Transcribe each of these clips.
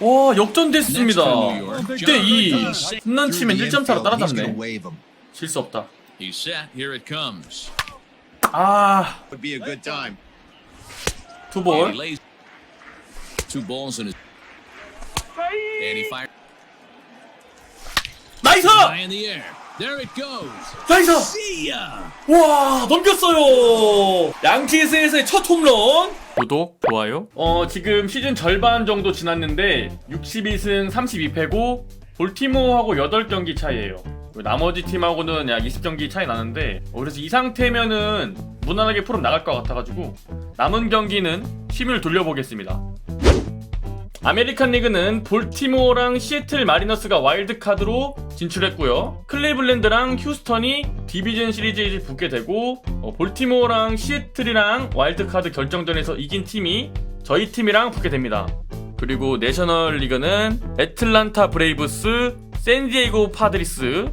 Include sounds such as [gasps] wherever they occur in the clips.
와 역전됐습니다 6대2 홈런 치면 1점 차로 따라잡네 질 수 없다. 아 투볼 나이스. 나이스. 와 넘겼어요 양키스에서의 첫 홈런 구독 좋아요. 어 지금 시즌 절반 정도 지났는데 62승 32패고 볼티모어하고 8경기 차이에요. 나머지 팀하고는 약 20경기 차이 나는데 어, 그래서 이 상태면은 무난하게 프로 나갈 것 같아가지고 남은 경기는 힘을 돌려보겠습니다 아메리칸 리그는 볼티모어랑 시애틀 마리너스가 와일드카드로 진출했고요. 클리블랜드랑 휴스턴이 디비전 시리즈에 붙게 되고 어, 볼티모어랑 시애틀이랑 와일드카드 결정전에서 이긴 팀이 저희 팀이랑 붙게 됩니다. 그리고 내셔널 리그는 애틀란타 브레이브스, 샌디에이고 파드리스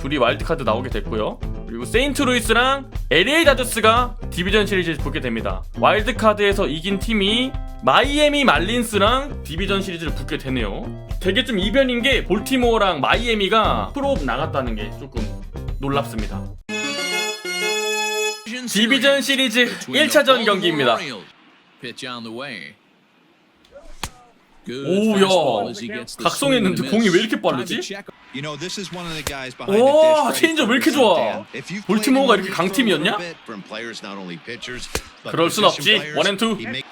둘이 와일드카드 나오게 됐고요. 그리고 세인트루이스랑 LA 다저스가 디비전 시리즈에 붙게 됩니다. 와일드카드에서 이긴 팀이 마이애미 말린스랑 디비전 시리즈를 붙게 되네요. 되게 좀 이변인 게 볼티모어랑 마이애미가 프로 나갔다는 게 조금 놀랍습니다. 디비전 시리즈 1차전 경기입니다. Pitch on the way. Good the 각성했는데 공이 왜. 이렇게 빠르지? 오, ready 체인지업 왜 이렇게 좋아? 볼티모어가 이렇게 강팀이었냐? 그럴 순 없지. players, 원앤 투. he make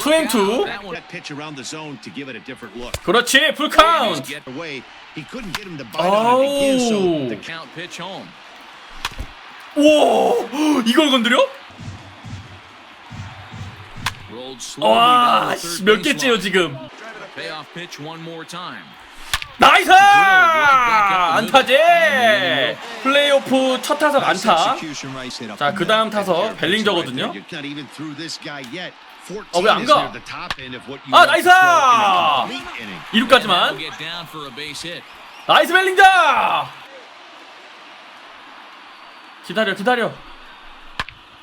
투앤 투. That one that pitch around the zone to give it a different look. 그렇지 풀 카운트. Get away. He couldn't get him to bite on it again, so 아우. 와 이걸 건드려? Rolled slowly down 와, the third 몇 base 개째요. 지금? 나이스! 안타제! 플레이오프 첫 타석 안타. 자, 그 다음. 타석 벨링저거든요. there. You're not even through this guy yet. 14 어, 왜안 is 가? 아, 나이스! throw in a complete inning. Will 2루까지만. get down for a base hit. 나이스 벨링자! 기다려, 기다려.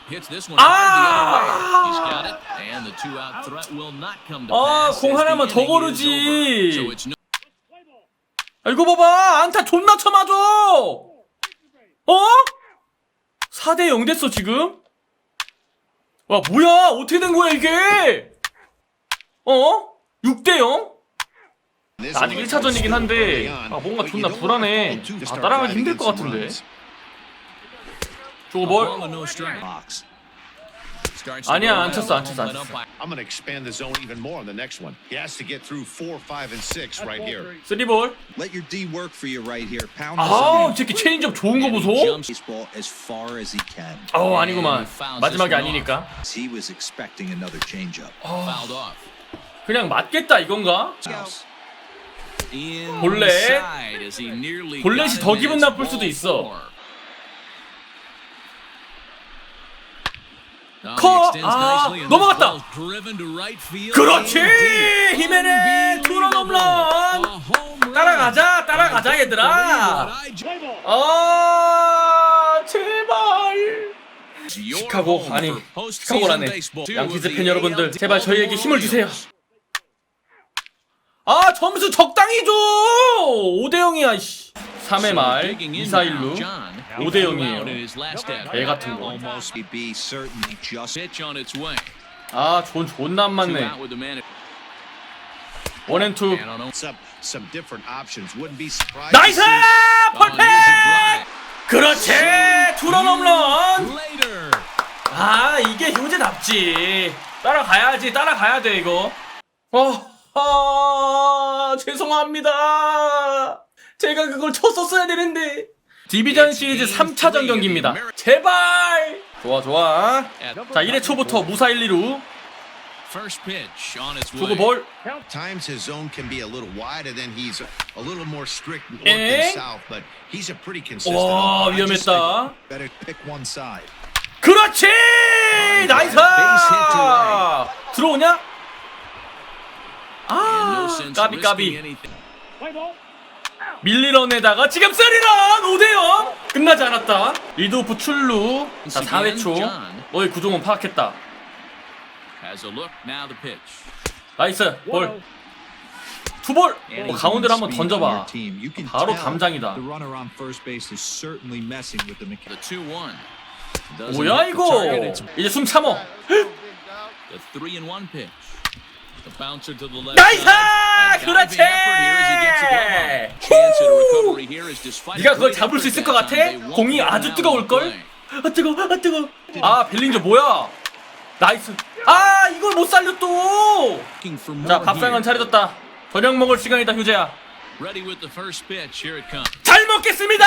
Hits this one 아! hard the other way. He's got it, and the two-out threat will not come to 아, pass. 공 as the 하나만 더 고르지. 아, 이거 봐봐! 안타 존나 쳐맞아! 어? 4대 0 됐어, 지금? 와, 뭐야! 어떻게 된 거야, 이게! 어? 6대 0? This 아직 one 1차전이긴 한데 아 뭔가 존나 불안해 아 따라가기 힘들 것 같은데. 저거 뭘 아니야, 안 쳤어, 안 쳤어, 안 쳤어. I'm going to expand the zone even more on the next one. He has to get through four, five, and six right here. 3볼 Let your D work for you right here. Pound the 아우 이 zone. 새끼 체인지업 좋은 거 보소 Baseball as far as he can. 아우 아니구만 마지막이 아니니까 He was expecting another changeup. Fouled off. 그냥 맞겠다 이건가? House. 볼넷. 볼넷이 더. 기분 나쁠 수도 있어. four. Now 커! 아, 넘어갔다. 그렇지. 히메네 투런 홈런. 따라가자 따라가자 얘들아 아 제발 시카고 아니 시카고라네 양키즈 팬 여러분들 제발 저희에게 힘을 주세요. 아 점수 적당히 줘 5대 0이야 씨 3회 말 Digging in 2사 now, 1루 John. 5대 Out in 0이에요 his last at 개 bat. 같은 거. 아, 존 존나 안 맞네. 원앤투. 나이스! 펄펙! 그렇지! 투런 홈런! 아, 이게 효재답지. 따라가야지, 따라가야 돼, 이거. 어, 아, 죄송합니다. 제가 그걸 쳤었어야 되는데. 디비전 시리즈 3차전 경기입니다. 제발! 좋아, 좋아. 자, 1회 초부터 무사 1, 2루. First pitch on its way. 주고 볼. Times his zone can be a little wide, and then he's a little more strict north 엥? and south. But he's a pretty consistent. 와, 위험했다. better pick one side. 그렇지! 나이스! 들어오냐? 아, 까비 risking 까비. 밀리런에다가 지금 쓰리런 5대0 끝나지 않았다. 리드오프 출루. 자, 4회 초. 너의 구종은 파악했다. 나이스. 볼. 투볼 어, 가운데로 한번 던져봐 바로 tell 감장이다 The runner on first base is certainly messing with the The mechanics. 2 1. Doesn't 뭐야. 이거 이제 숨 참어 나이스 그렇지 네가 그걸 잡을 수 있을 것 같아? 공이 아주 out 뜨거울 of 걸? play. 아 뜨거 아 뜨거 아 벨링저 뭐야 나이스 아 이걸 못 살려 또자 밥상은. 차려졌다 저녁 먹을 시간이다 comes. 잘 먹겠습니다.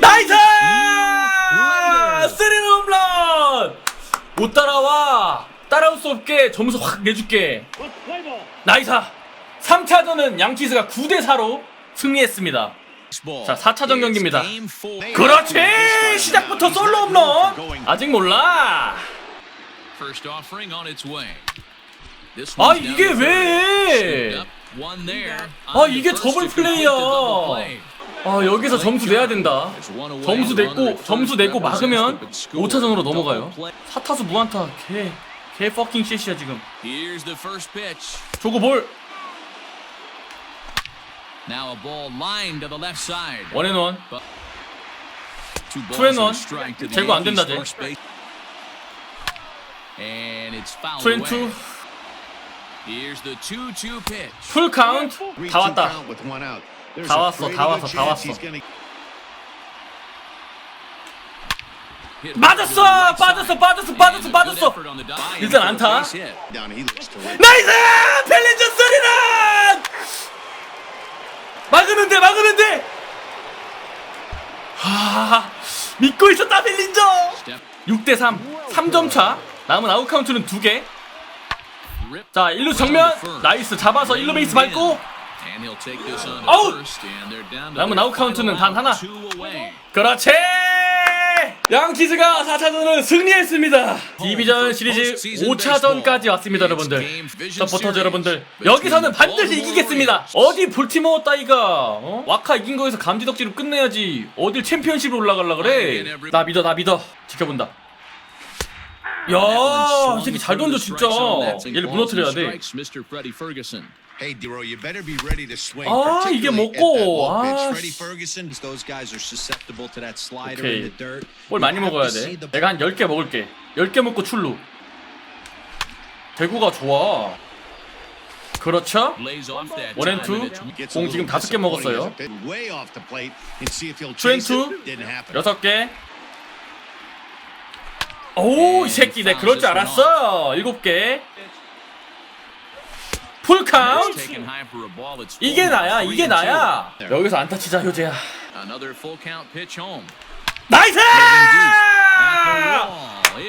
나이스 Leonard. 쓰리는 홈런 못 따라와 따라올 수 없게 점수 확 내줄게 나이스 3차전은 양키스가 9대4로 승리했습니다 자, 4차전 경기입니다. 그렇지 시작부터 솔로 홈런 아직 몰라 아 이게. 왜. 아 이게 더블 플레이야. 아 여기서 점수 내야 된다. 점수 at 점수 내고 막으면 represents the score. 5차전으로 Double 넘어가요 play. 사타수 무안타 개 개 퍼킹 쉣이야 지금. 조고 볼. 원앤원 Two balls 투앤 and a 원. strike to the 제거 안 된다, Yankees 쟤. first base. And it's fouled 투앤 away. 투 Here's the 2-2 pitch. 풀 카운트 다 왔다 다 왔어, 다 왔어, 다 왔어. 맞았어! 빠졌어. 빠졌어, 빠졌어, 빠졌어. 일단 안타. 나이스! 펠린저 쓰리런! 막으면 돼, 막으면 돼! 하, 믿고 있었다, 펠린저! Step 6대3, 3점 차. 남은 아웃 카운트는 2개. rip. 자, 1루 정면. 나이스, 잡아서 1루 베이스 밟고. 아웃! 남은 아웃 카운트는 단 하나. 그렇지! 양키즈가 4차전을 승리했습니다. 디비전 시리즈 5차전까지 왔습니다, 여러분들. 서포터즈 여러분들. 여기서는 반드시 이기겠습니다. 어디 볼티모어 따위가 어? 와카 이긴 거에서 감지덕지로 끝내야지. 어딜 챔피언십으로 올라가려 그래. 나 믿어, 나 믿어. 지켜본다. 야, 이 새끼 잘 던져 진짜. 얘를 무너뜨려야 돼. Hey, Dero, you better be ready to swing. 아, 이게 먹고. 아, Freddie 씨. Ferguson. Those guys are susceptible to that slider 오케이. in the dirt. 볼 많이 먹어야 돼. 내가 한 10개 먹을게. 10개 먹고 출루. 대구가 좋아. 그렇죠? Lays off that 원앤 time, 투. and it's Gets a 공 지금 다섯 개 먹었어요. as a bit Way off the plate and see if he'll 투앤 chase 투. it. Didn't happen. 여섯 개. 오, 이 새끼, 내 그럴 줄 알았어. 일곱 개. 풀 카운트. 이게 나야, 이게. 나야. 여기서 안타 치자, 효재야. 나이스!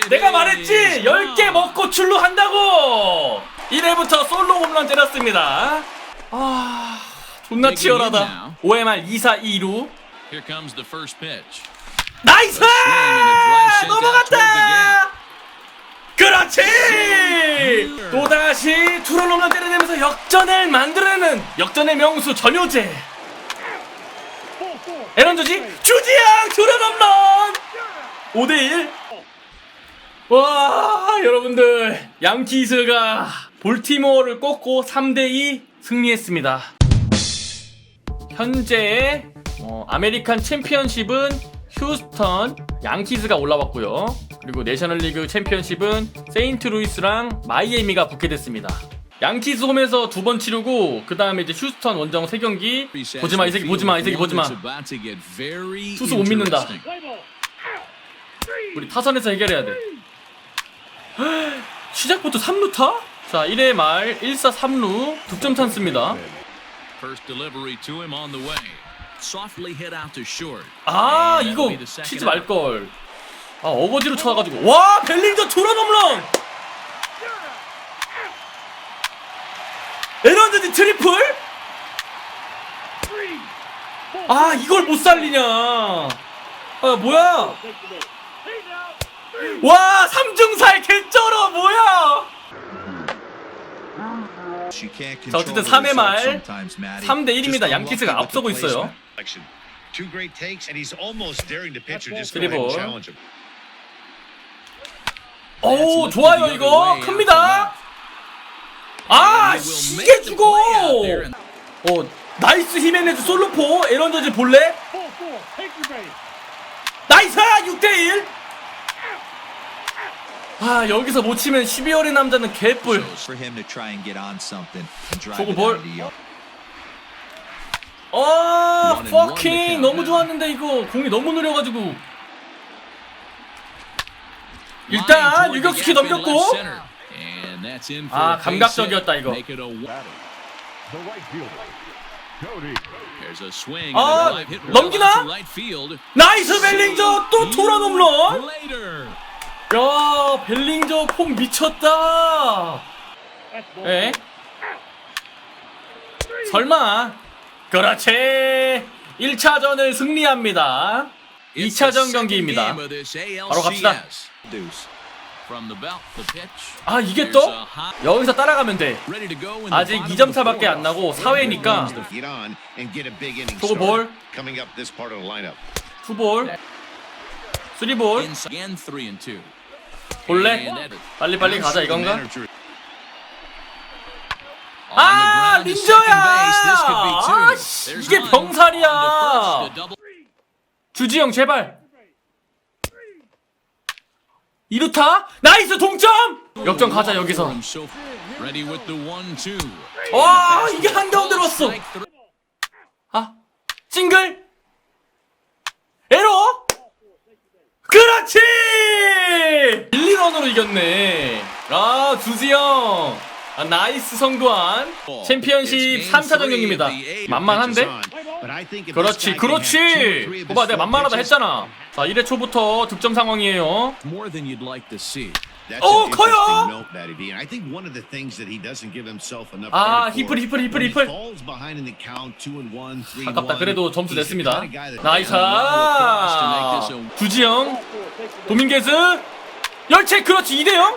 내가 말했지! 10개 gone. 먹고 출루한다고! 1회부터 솔로 홈런 때렸습니다. 아, 존나 치열하다. OMR 2-4-2루. Here comes the first pitch. 나이스! drive sent out 넘어갔다! 그렇지! 또다시 투런 홈런 때려내면서 역전을 만들어내는 역전의 명수 전효재. 에런 조지 주지양 투런 홈런! 5대1. 와, 여러분들. 양키스가 볼티모어를 꺾고 3대2 승리했습니다. 현재 어, 아메리칸 챔피언십은 휴스턴 양키즈가 올라왔고요. 그리고 내셔널리그 챔피언십은 세인트루이스랑 마이애미가 붙게 됐습니다. 양키즈 홈에서 두 번 치르고 그 다음에 이제 휴스턴 원정 세 경기 보지마 이 새끼 보지마 이 새끼 보지마 투수 못 믿는다. 우리 타선에서 해결해야 돼. [gasps] 시작부터 3루타? 자 1회 말 1사 3루 득점 찬스입니다. Softly hit out to short. 아 이거 치지. 말걸 아 어거지로 쳐가지고 와 벨링저 투런 홈런 에런드디 트리플 아 이걸 못 살리냐 아 뭐야 와 삼중살 개쩔어 뭐야 자, 어쨌든 the 3회 말 results sometimes, Matty. 3대 Just 1입니다 unlucky 양키스가 앞서고 있어요 placement. Two great takes, and he's almost daring the pitcher just go ahead and challenge him. 오 좋아요 이거 큽니다 아 이게 죽어 어 나이스 히메네즈 솔로포 에런 저지 볼래 나이스 6대1 아 여기서 못 치면 12월의 남자는 개뿔 to 어 one 퍼킹 너무. 좋았는데 이거 공이 너무 느려가지고. 일단 유격수키 넘겼고. 아, 감각적이었다, 이거. 아, 넘기나? 나이스 벨링저! 또 투런 홈런! 야 벨링저 폼 미쳤다! 에? 설마 그렇지. 1차전을 승리합니다. 2차전 경기입니다. 바로 갑시다. 아 이게 또? 여기서 따라가면 돼. 아직 2점 차밖에 안 나고 4회니까. Get on and get a big inning 저거 start. 볼 Coming up this part of the lineup. 투볼. 쓰리볼. 볼래? 빨리빨리 가자 이건가? 아 린저야! 아 씨, 이게 병살이야. 주지영 제발. 이루타? 나이스 동점! 역전 가자 여기서. 와 이게 한 가운데로 왔어. 아 싱글. 에러? 그렇지! 1, 2런으로 이겼네. 아 주지영 아, 나이스 성도한 챔피언십 3차전 경기입니다 만만한데? 그렇지 그렇지 봐봐 내가 만만하다 했잖아 자 1회 초부터 득점 상황이에요 어, an 커요! 아, 히플, 히플, 히플, 히플. 아깝다 그래도 점수 냈습니다 나이스 주지영 도민게스 열채 그렇지 2대0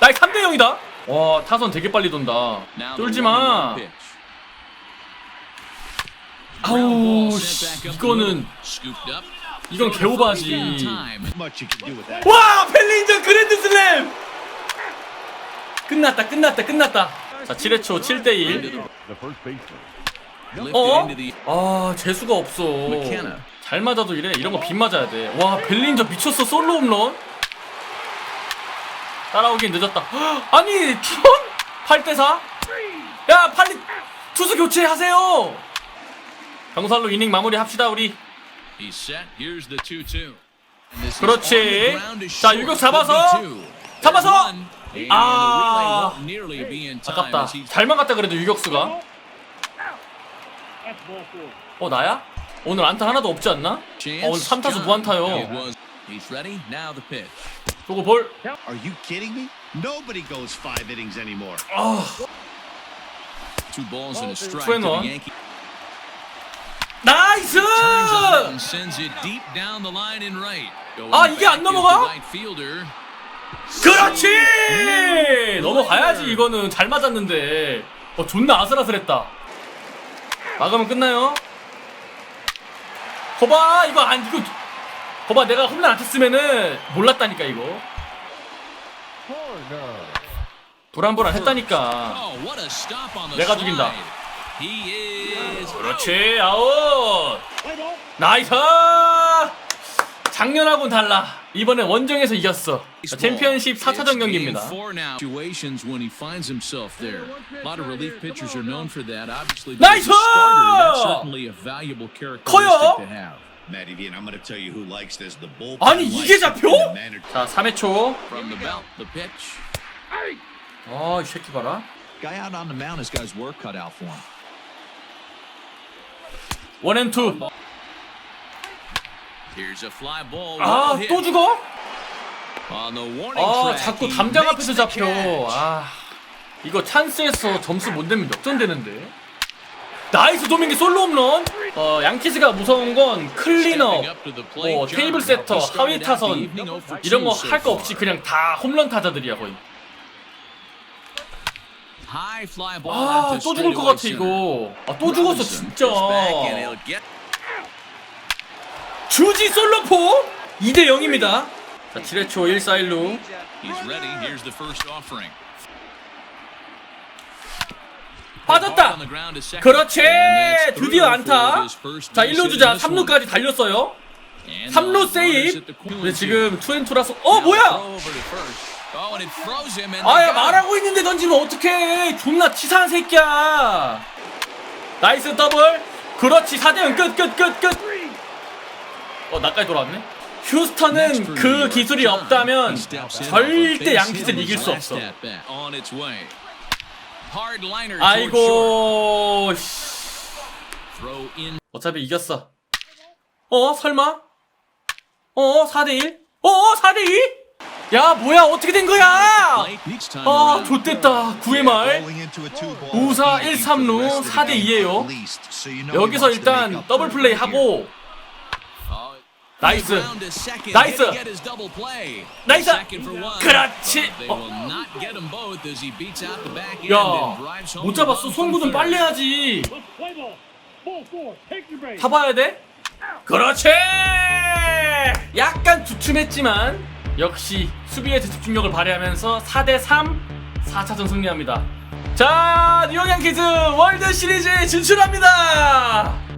나이 3대0이다 와 타선 되게 빨리 돈다. 쫄지마. 아우 씨, 이거는 이건 개오바지. 와 펠린저 그랜드슬램! 끝났다 끝났다 끝났다. 자 7회 초 7대1 어? 아 재수가 없어. 잘 맞아도 이래? 이런 거 빗 맞아야 돼와 벨린저 미쳤어. 솔로 홈런 따라오긴 늦었다. 헉, [gasps] 아니 투런 8대4 야 빨리 투수 교체하세요! 병살로 이닝 마무리 합시다 우리. 그렇지. 자, 유격 잡아서. 잡아서. 아. 아깝다. 잘만 갔다 그래도 유격수가. 어 나야? 오늘 안타 하나도 없지 않나? 어, 오늘 3타수 무안타요 저거 볼 Are you kidding me? Nobody goes five innings anymore. 아, Two balls and a strike and to the. Yankee. 나이스! Turns around, sends it deep down the line in right. Going 아, 이게 안 back is 넘어가? the right fielder. 그렇지! 넘어가야지 이거는 잘 맞았는데 어 존나 아슬아슬했다 막으면 끝나요 거봐 이거 안 이거 거봐 내가 홈런 안 쳤으면은 몰랐다니까 이거 불안불안 했다니까 Oh, 내가 죽인다. 그렇지 아웃 나이스 작년하고는 달라 이번엔 원정에서 이겼어 자, 챔피언십 4차전 경기입니다 characteristic 커요. To have. Matty B, and I'm going to tell you who likes this. The bullpen 아니, 이게 잡혀? 자 3회 초 From the belt, the pitch. 아, 이 새끼 봐라. Guy out on the mound has got his work cut out for him. 원앤투. Here's a fly ball. 아, well hit. 또 죽어? 아, 자꾸 담장 앞에서 잡혀. 아, 이거 찬스에서 점수 못 내면 역전되는데. 나이스 도민기 솔로 홈런. 어, 양키스가 무서운 건 클리너, 뭐 테이블 세터, 하위 타선 evening 0 for 이런 거2 so 할 거. 없이 그냥 다 홈런 타자들이야 거의. 아, 또 죽을 것 같아. 이거. 아, 또 죽었어 진짜. 주지 솔로포 2대 0입니다. 자 7회 초 1사 1루 He's ready. Here's the first offering. 빠졌다. 그렇지. 드디어 안타. 자 1루 주자 3루까지 달렸어요. 3루 세이브 근데 지금 투앤투라서 어 뭐야? 아야 말하고 있는데 던지면 어떡해. 존나 치사한 새끼야. 나이스 더블. 그렇지. 4대 0 끝 끝 끝 끝. 어 나까지 돌아왔네? 휴스턴은 그 기술이 없다면 절대 양키스를 이길 수 없어 아이고 씨. 어차피 이겼어. 어 설마? 어 4대1 어 4대2 야 뭐야 어떻게 된 거야? 아 좆됐다 9회 말. 우사 1, 3루 4대 2예요. 여기서 일단 더블 플레이 하고 나이스. 나이스. 나이스. 그렇지. 어. 야못 잡았어. 송구는 빨리 해야지 타봐야 돼? 그렇지! 약간 주춤했지만 역시 수비의 집중력을 발휘하면서 4대3 4차전 승리합니다. 자 뉴욕 양키즈 월드 시리즈에 진출합니다